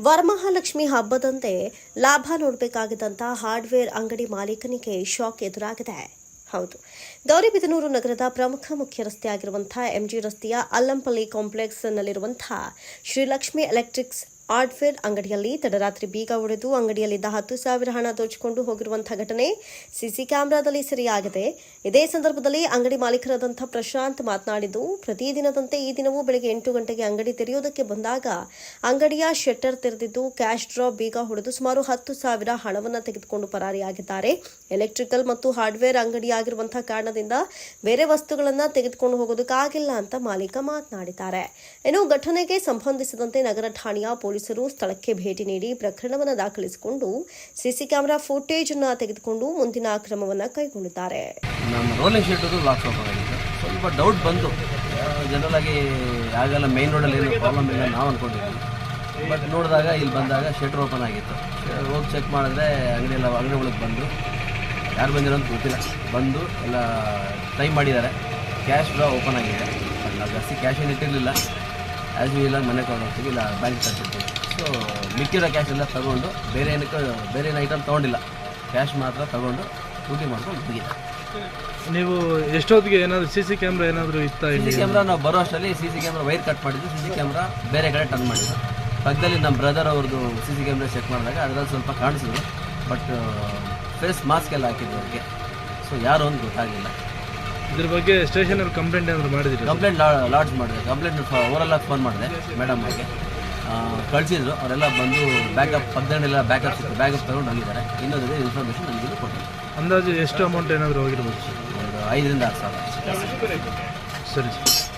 ವರಮಹಾಲಕ್ಷ್ಮಿ ಹಬ್ಬದಂತೆ ಲಾಭ ನೋಡಬೇಕಾಗಿದ್ದಂಥ ಹಾರ್ಡ್ವೇರ್ ಅಂಗಡಿ ಮಾಲೀಕನಿಗೆ ಶಾಕ್ ಎದುರಾಗಿದೆ. ಹೌದು. ಗೌರಿಬಿದನೂರು ನಗರದ ಪ್ರಮುಖ ಮುಖ್ಯ ರಸ್ತೆಯಾಗಿರುವಂತಹ ಎಂಜಿ ರಸ್ತೆಯ ಅಲ್ಲಂಪಲ್ಲಿ ಕಾಂಪ್ಲೆಕ್ಸ್ನಲ್ಲಿರುವಂತಹ ಶ್ರೀಲಕ್ಷ್ಮಿ ಎಲೆಕ್ಟ್ರಿಕ್ಸ್ ಹಾರ್ಡ್ವೇರ್ ಅಂಗಡಿಯಲ್ಲಿ ತಡರಾತ್ರಿ ಬೀಗ ಒಡೆದು ಅಂಗಡಿಯಲ್ಲಿದ್ದ ಹತ್ತು ಸಾವಿರ ಹಣ ದೋಚಿಕೊಂಡು ಹೋಗಿರುವಂತಹ ಘಟನೆ ಸಿಸಿ ಕ್ಯಾಮೆರಾದಲ್ಲಿ ಸೆರೆಯಾಗಿದೆ. ಇದೇ ಸಂದರ್ಭದಲ್ಲಿ ಅಂಗಡಿ ಮಾಲೀಕರಾದಂಥ ಪ್ರಶಾಂತ್ ಮಾತನಾಡಿದ್ದು ಪ್ರತಿದಿನದಂತೆ ಈ ದಿನವೂ ಬೆಳಗ್ಗೆ ಎಂಟು ಗಂಟೆಗೆ ಅಂಗಡಿ ತೆರೆಯೋದಕ್ಕೆ ಬಂದಾಗ ಅಂಗಡಿಯ ಶೆಟ್ಟರ್ ತೆರೆದಿದ್ದು, ಕ್ಯಾಶ್ ಡ್ರಾ ಬೀಗ ಹೊಡೆದು ಸುಮಾರು ಹತ್ತು ಸಾವಿರ ಹಣವನ್ನು ತೆಗೆದುಕೊಂಡು ಪರಾರಿಯಾಗಿದ್ದಾರೆ. ಎಲೆಕ್ಟ್ರಿಕಲ್ ಮತ್ತು ಹಾರ್ಡ್ವೇರ್ ಅಂಗಡಿಯಾಗಿರುವಂತಹ ಕಾರಣದಿಂದ ಬೇರೆ ವಸ್ತುಗಳನ್ನು ತೆಗೆದುಕೊಂಡು ಹೋಗೋದಕ್ಕಾಗಿಲ್ಲ ಅಂತ ಮಾಲೀಕ ಮಾತನಾಡಿದ್ದಾರೆ. ಇನ್ನು ಘಟನೆಗೆ ಸಂಬಂಧಿಸಿದಂತೆ ನಗರ ಠಾಣೆಯ ಪೊಲೀಸರು ಸ್ಥಳಕ್ಕೆ ಭೇಟಿ ನೀಡಿ ಪ್ರಕರಣವನ್ನು ದಾಖಲಿಸಿಕೊಂಡು ಸಿಸಿ ಕ್ಯಾಮೆರಾ ಫುಟೇಜ್ ಅನ್ನು ತೆಗೆದುಕೊಂಡು ಮುಂದಿನ ಕ್ರಮವನ್ನು ಕೈಗೊಂಡಿದ್ದಾರೆ. ಸ್ವಲ್ಪ ಡೌಟ್ ಬಂತು. ಜನರಲ್ ಆಗಿ ಆಗಲ್ಲ ಮೇನ್ ರೋಡಲ್ಲಿ ಏನೋ ಪ್ರಾಬ್ಲಮ್ ಇಲ್ಲ ನಾವು ಅಂದ್ಕೊಂಡಿದ್ವಿ ಬಟ್ ನೋಡಿದಾಗ, ಇಲ್ಲಿ ಬಂದಾಗ ಶೆಟ್ರ್ ಓಪನ್ ಆಗಿತ್ತು. ಹೋಗಿ ಚೆಕ್ ಮಾಡಿದ್ರೆ ಅಂಗಡಿ ಎಲ್ಲ, ಅಂಗಡಿ ಒಳಗೆ ಬಂದು. ಯಾರು ಬಂದಿರೋ ಅಂತ ಗೊತ್ತಿಲ್ಲ. ಬಂದು ಎಲ್ಲ ಟೈಮ್ ಮಾಡಿದ್ದಾರೆ. ಕ್ಯಾಶ್ ಕೂಡ ಓಪನ್ ಆಗಿದೆ. ಜಾಸ್ತಿ ಕ್ಯಾಶ್ ಏನು ಇಟ್ಟಿರಲಿಲ್ಲ. ಆ್ಯಸ್ ಇಲ್ಲ ಮನೆ ಹೋಗ್ತೀವಿ ಇಲ್ಲ ಬ್ಯಾಂಕ್ ತರ್ತಿರ್ತೀವಿ ಸೊ ಮಿಕ್ಕಿರೋ ಕ್ಯಾಶ್ ಎಲ್ಲ ತಗೊಂಡು ಬೇರೆ ಏನಕ್ಕೆ ಬೇರೆ ಏನು ಐಟಮ್ ತೊಗೊಂಡಿಲ್ಲ. ಕ್ಯಾಶ್ ಮಾತ್ರ ತಗೊಂಡು ಡ್ಯೂಟಿ ಮಾಡ್ಕೊಂಡು ಹೋಗಿದ್ದೆ ನೀವು ಎಷ್ಟೊತ್ತಿಗೆ ಏನಾದರೂ ಸಿ ಸಿ ಕ್ಯಾಮ್ರಾ ಏನಾದರೂ ಇತ್ತ ಸಿ ಸಿ ಕ್ಯಾಮ್ರಾ ನಾವು ಬರೋ ಅಷ್ಟರಲ್ಲಿ C C camera wire cut ಮಾಡಿದ್ದು ಸಿ ಸಿ ಕ್ಯಾಮ್ರಾ ಬೇರೆ ಕಡೆ ಟರ್ನ್ ಮಾಡಿದ್ದು ಪಕ್ಕದಲ್ಲಿ ನಮ್ಮ ಬ್ರದರ್ ಅವ್ರದ್ದು ಸಿ ಸಿ ಕ್ಯಾಮ್ರಾ ಚೆಕ್ ಮಾಡಿದಾಗ ಅದರಲ್ಲಿ ಸ್ವಲ್ಪ ಕಾಣಿಸಿದ್ರು ಬಟ್ ಫೇಸ್ ಮಾಸ್ಕ್ ಎಲ್ಲ ಹಾಕಿದ್ರು ಅವ್ರಿಗೆ. ಸೊ ಯಾರು ಒಂದು ಗೊತ್ತಾಗಿಲ್ಲ ಇದ್ರ ಬಗ್ಗೆ ಸ್ಟೇಷನಲ್ಲಿ ಕಂಪ್ಲೇಂಟ್ ಏನಾದ್ರು ಮಾಡಿದ್ರು? ಕಂಪ್ಲೇಂಟ್ ಲಾಡ್ಜ್ ಮಾಡಿದೆ. ಕಂಪ್ಲೇಂಟ್ ಓವರಲ್ ಆಗಿ ಫೋನ್ ಮಾಡಿದೆ ಮೇಡಮ್ ಅವ್ರಿಗೆ. ಕಳಿಸಿದ್ರು. ಅವರೆಲ್ಲ ಬಂದು ಬ್ಯಾಕಪ್ ಪಕ್ಕದಲ್ಲೆಲ್ಲ ಬ್ಯಾಕಪ್ ಬ್ಯಾಕಪ್ ತಗೊಂಡು ಹೋಗಿದ್ದಾರೆ. ಇನ್ನೊಂದು ಇನ್ಫಾರ್ಮೇಷನ್ ನನಗೆ ಕೊಟ್ಟಿದ್ದಾರೆ. ಅಂದಾಜು ಎಷ್ಟು ಅಮೌಂಟ್ ಏನಾದರೂ ಹೋಗಿರ್ಬೋದು? ಒಂದು ಐದರಿಂದ ಆರು ಸಾವಿರ. ಸರಿ ಸರ್.